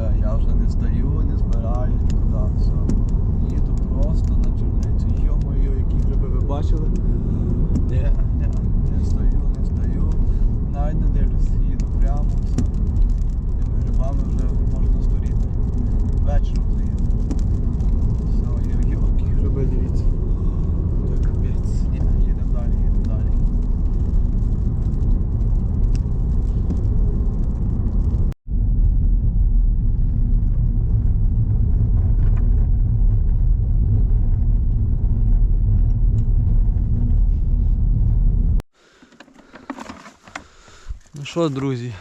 Е, я вже не встаю, не збираю нікуди. все. Їду просто на черницю. Йо-моє, які гриби ви бачили. Що, друзі,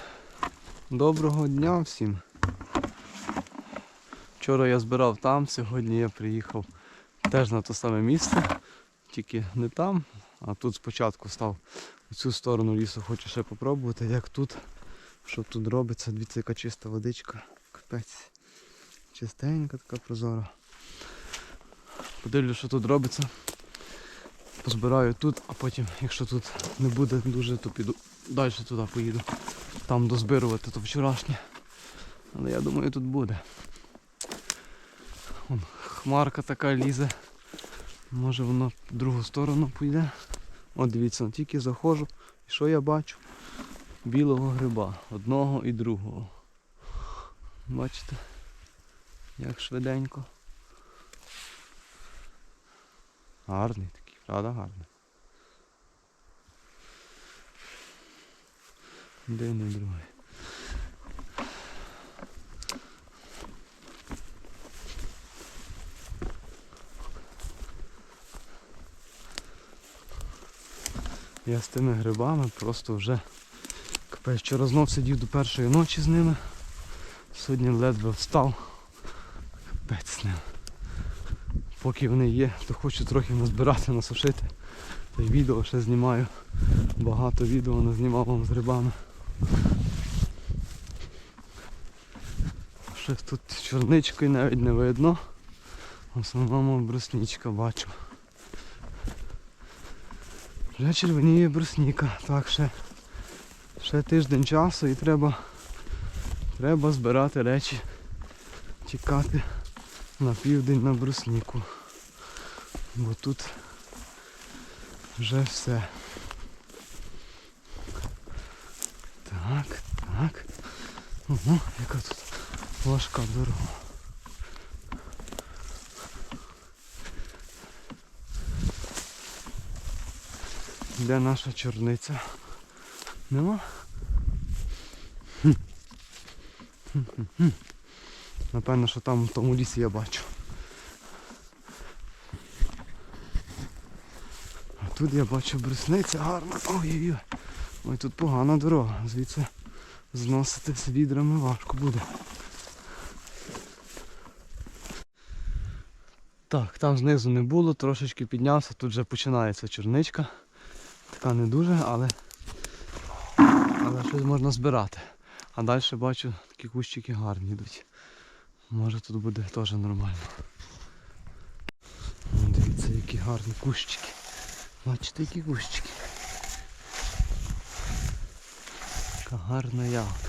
доброго дня всім. Вчора я збирав там, сьогодні я приїхав теж на те саме місце, тільки не там, а тут спочатку став у цю сторону лісу, хочу ще попробувати, як тут, що тут робиться. Дивіться, яка чиста водичка, капець. Чистенька така прозора. Подивлюсь, що тут робиться. Позбираю тут, а потім, якщо тут не буде дуже, то піду далі туди поїду. Там дозбирувати то вчорашнє. Але я думаю тут буде. Вон, хмарка така лізе. Може воно в другу сторону піде. От дивіться, ну, тільки заходжу. І що я бачу? Білого гриба. Одного і другого. Бачите? Як швиденько. Гарний гарний. Один і другий. Я з тими грибами просто вже капець, вчора знов сидів до першої ночі з ними. Сьогодні ледве встав. Капець з ними. Поки вони є, то хочу трохи назбирати, насушити. Та й відео ще знімаю. Багато відео назнімав вам з грибами. Щось тут чорничкою навіть не видно. В основному брусничка бачу. Вже червоніє брусніка. Так, ще, ще тиждень часу і треба, треба збирати речі, тікати на південь на брусніку. Бо тут вже все. Так, так. Ого, яка тут важка дорога. Де наша чорниця? Нема? Напевно, що там в тому лісі я бачу. Тут я бачу брусниця гарна. Ой-ой-ой. Ой, тут погана дорога. Звідси зносити з відрами важко буде. Так, там знизу не було, трошечки піднявся, тут вже починається чорничка. Така не дуже, але, але щось можна збирати. А далі бачу такі кущики гарні йдуть. Може тут буде теж нормально. Дивіться, які гарні кущики. Бачите, які кущики. Така гарна ягодка.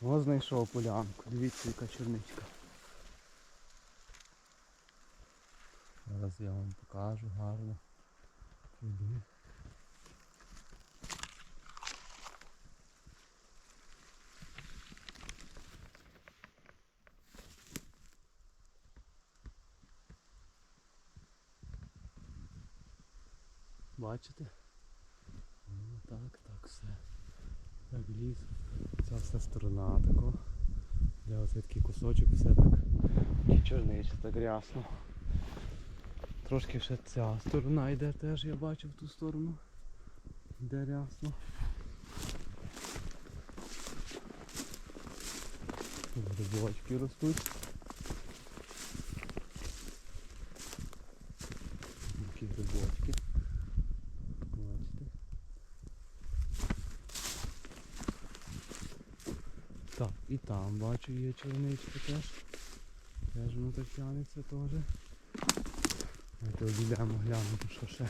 Ось знайшов полянку. Дивіться, яка чорничка. Зараз я вам покажу гарно. Іди. Бачите? Ну, так, так, все. Так, ліс. Ця вся сторона тако. Я оцей такий кусочок, все так. Чорниче, так рясно. Трошки ще ця сторона йде теж, я бачу в ту сторону. Йде рясно. Грибочки ростуть. Такі грибочки. Бачите. Так, і там бачу є черничка теж. Теж воно так тянеться теж. Давайте обійдемо, глянемо, що ще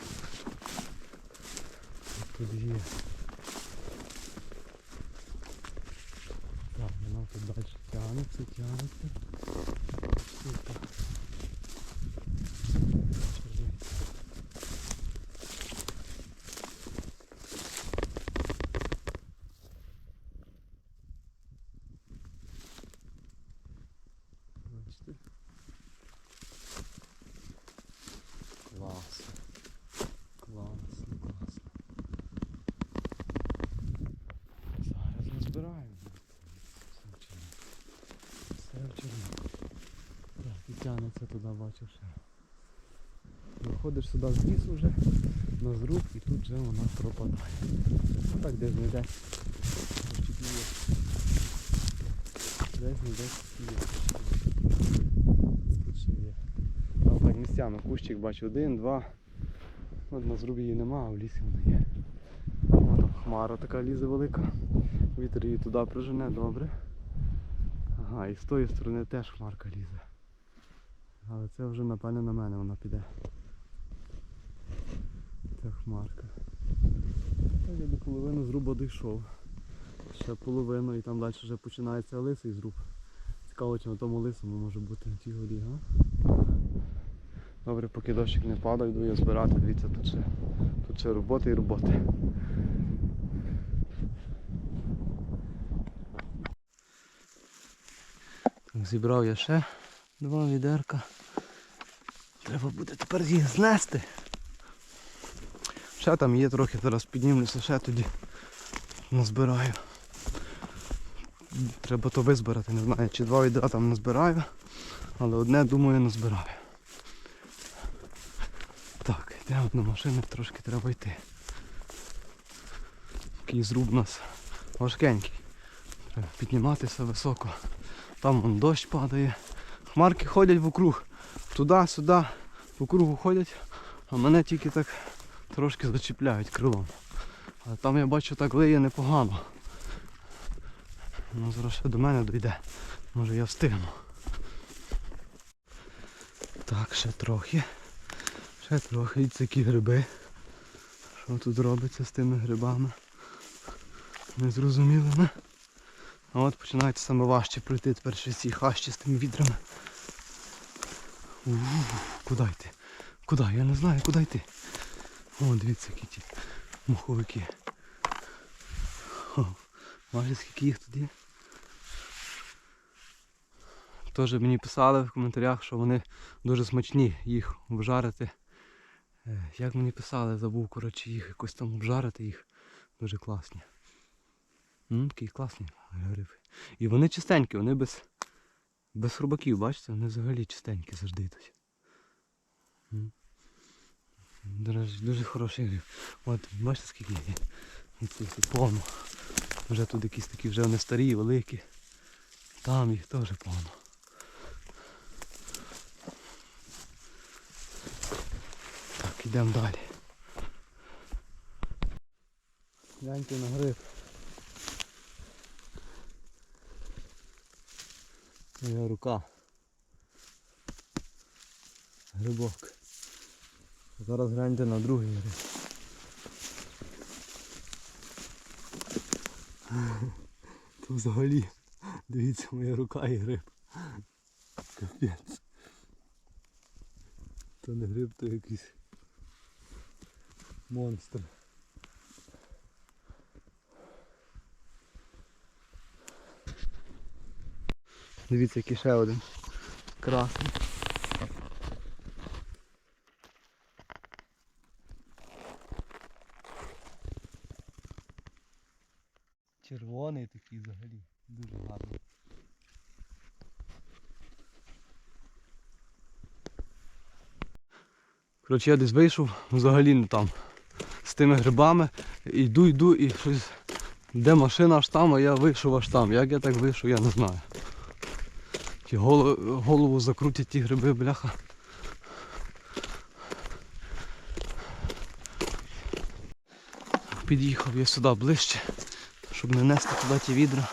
тут є. Так, воно тут далі тянеться, тянеться. Супер. Чорниця. Бачите? Класно. Класно, класно. Зараз ми збираємо. Все в чорно. Все в чорно. Так, і тягнеться туди, бачу. Виходиш сюди з лісу вже, на зруб і тут вже вона пропадає. Так десь не десь. Не десь є. Тут ще є. Так місцями кущик бачу один, два. От на зрубі її нема, а в лісі вона є. О, хмара така лізе велика. Вітер її туди прижене, добре. Ага, і з тої сторони теж хмарка лізе. Але це вже напевне на мене вона піде. Це хмарка. Я до половини зруба дійшов. Ще половину і там далі вже починається лисий зруб. Цікаво, чи на тому лисому може бути на тій горі, га? Добре, поки дощик не падає, йду я збирати, дивіться, тут ще, тут ще роботи і роботи. Зібрав я ще два відерка. Треба буде тепер їх знести. Ще там є трохи, зараз піднімлюся, ще тоді назбираю. Треба то визбирати, не знаю, чи два відра там назбираю, але одне, думаю, назбираю. Так, йдемо на машини, трошки треба йти. Такий зруб у нас важкенький. Треба підніматися високо. Там вон дощ падає. Хмарки ходять вокруг. Туди-сюди, по кругу ходять, а мене тільки так трошки зачіпляють крилом. Але там я бачу так лиє непогано. Ну, зараз ще до мене дійде. Може я встигну. Так, ще трохи. Ще трохи і такі гриби. Що тут робиться з тими грибами? Незрозумілими. А от починається саме важче пройти тепер ще ці хащі з тими відрами. Куди йти? Куди? Я не знаю, куди йти. О, дивіться, які ті муховики. Бачите, скільки їх тут є. Теж мені писали в коментарях, що вони дуже смачні їх обжарити. Е, Як мені писали, забув, коротше, їх якось там обжарити їх. Дуже класні. Такі класні гриби. І вони чистенькі, вони без, без хрубаків, бачите, вони взагалі чистенькі завжди йдуть. Дуже, дуже хороший гриб. От, бачите, скільки є. Повно. Вже тут якісь такі вже вони старі, великі. Там їх теж повно. Так, йдемо далі. Гляньте на гриб. Моя рука. Грибок. Зараз гляньте на другий гриб. Це взагалі Дивіться, моя рука і гриб. Капець. То не гриб, то якийсь монстр. Дивіться, який ще один. Красний. Червоний такий взагалі. Дуже гарний. Коротше, я десь вийшов, взагалі не там. З тими грибами. Йду, йду і щось. Де машина аж там, а я вийшов аж там. Як я так вийшов, я не знаю. Ті голову, голову закрутять ті гриби, бляха. Під'їхав я сюди ближче, щоб не нести туди ті відра.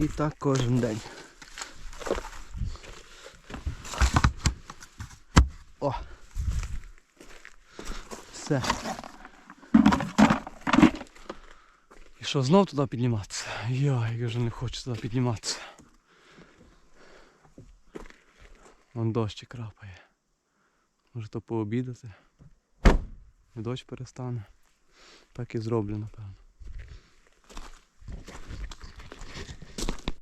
І так кожен день. О! Все. І що, знов туди підніматися? Я, я вже не хочу туди підніматися. Вон дощ крапає. Може то пообідати. І дощ перестане. Так і зроблю, напевно.